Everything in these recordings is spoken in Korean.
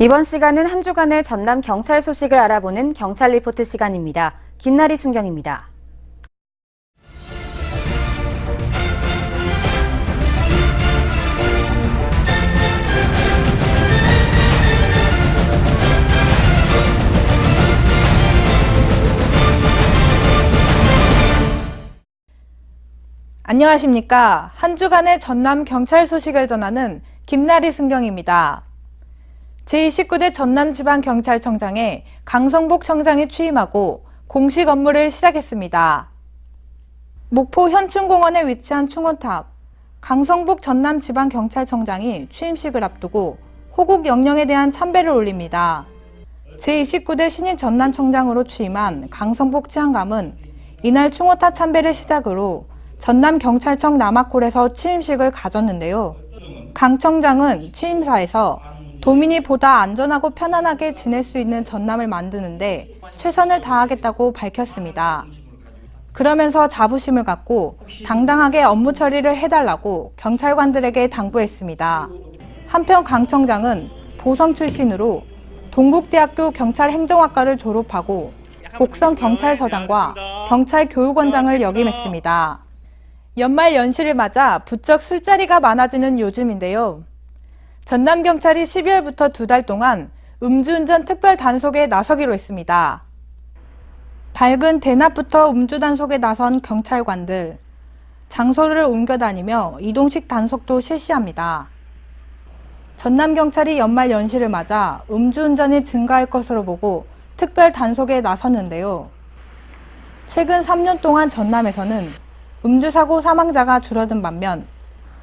이번 시간은 한 주간의 전남 경찰 소식을 알아보는 경찰 리포트 시간입니다. 김나리 순경입니다. 안녕하십니까. 한 주간의 전남 경찰 소식을 전하는 김나리 순경입니다. 제29대 전남지방경찰청장에 강성복 청장이 취임하고 공식 업무를 시작했습니다. 목포 현충공원에 위치한 충원탑, 강성복 전남지방경찰청장이 취임식을 앞두고 호국 영령에 대한 참배를 올립니다. 제29대 신임 전남청장으로 취임한 강성복 치안감은 이날 충원탑 참배를 시작으로 전남경찰청 남학홀에서 취임식을 가졌는데요. 강 청장은 취임사에서 도민이 보다 안전하고 편안하게 지낼 수 있는 전남을 만드는데 최선을 다하겠다고 밝혔습니다. 그러면서 자부심을 갖고 당당하게 업무 처리를 해달라고 경찰관들에게 당부했습니다. 한편 강 청장은 보성 출신으로 동국대학교 경찰행정학과를 졸업하고 곡성 경찰서장과 경찰교육원장을 역임했습니다. 연말 연시를 맞아 부쩍 술자리가 많아지는 요즘인데요. 전남 경찰이 12월부터 두 달 동안 음주운전 특별 단속에 나서기로 했습니다. 밝은 대낮부터 음주 단속에 나선 경찰관들, 장소를 옮겨 다니며 이동식 단속도 실시합니다. 전남 경찰이 연말 연시를 맞아 음주운전이 증가할 것으로 보고 특별 단속에 나섰는데요. 최근 3년 동안 전남에서는 음주사고 사망자가 줄어든 반면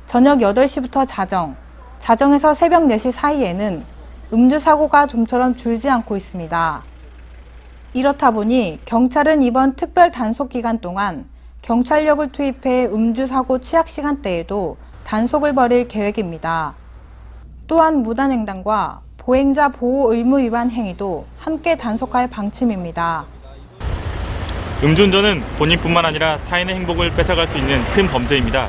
저녁 8시부터 자정, 자정에서 새벽 4시 사이에는 음주 사고가 좀처럼 줄지 않고 있습니다. 이렇다 보니 경찰은 이번 특별 단속 기간 동안 경찰력을 투입해 음주 사고 취약 시간대에도 단속을 벌일 계획입니다. 또한 무단횡단과 보행자 보호 의무 위반 행위도 함께 단속할 방침입니다. 음주운전은 본인뿐만 아니라 타인의 행복을 뺏어갈 수 있는 큰 범죄입니다.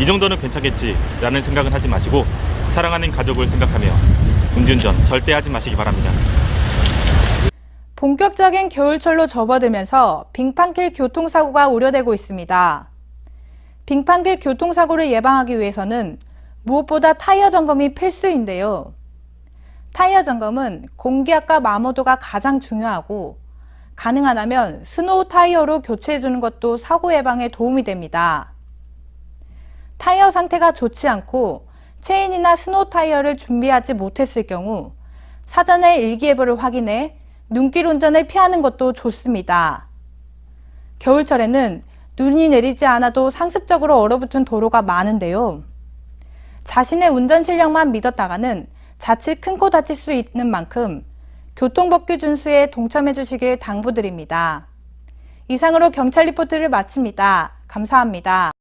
이 정도는 괜찮겠지라는 생각은 하지 마시고 사랑하는 가족을 생각하며 음주운전 절대 하지 마시기 바랍니다. 본격적인 겨울철로 접어들면서 빙판길 교통사고가 우려되고 있습니다. 빙판길 교통사고를 예방하기 위해서는 무엇보다 타이어 점검이 필수인데요. 타이어 점검은 공기압과 마모도가 가장 중요하고 가능하다면 스노우 타이어로 교체해주는 것도 사고 예방에 도움이 됩니다. 타이어 상태가 좋지 않고 체인이나 스노우 타이어를 준비하지 못했을 경우 사전에 일기예보를 확인해 눈길 운전을 피하는 것도 좋습니다. 겨울철에는 눈이 내리지 않아도 상습적으로 얼어붙은 도로가 많은데요. 자신의 운전 실력만 믿었다가는 자칫 큰 코 다칠 수 있는 만큼 교통법규 준수에 동참해 주시길 당부드립니다. 이상으로 경찰 리포트를 마칩니다. 감사합니다.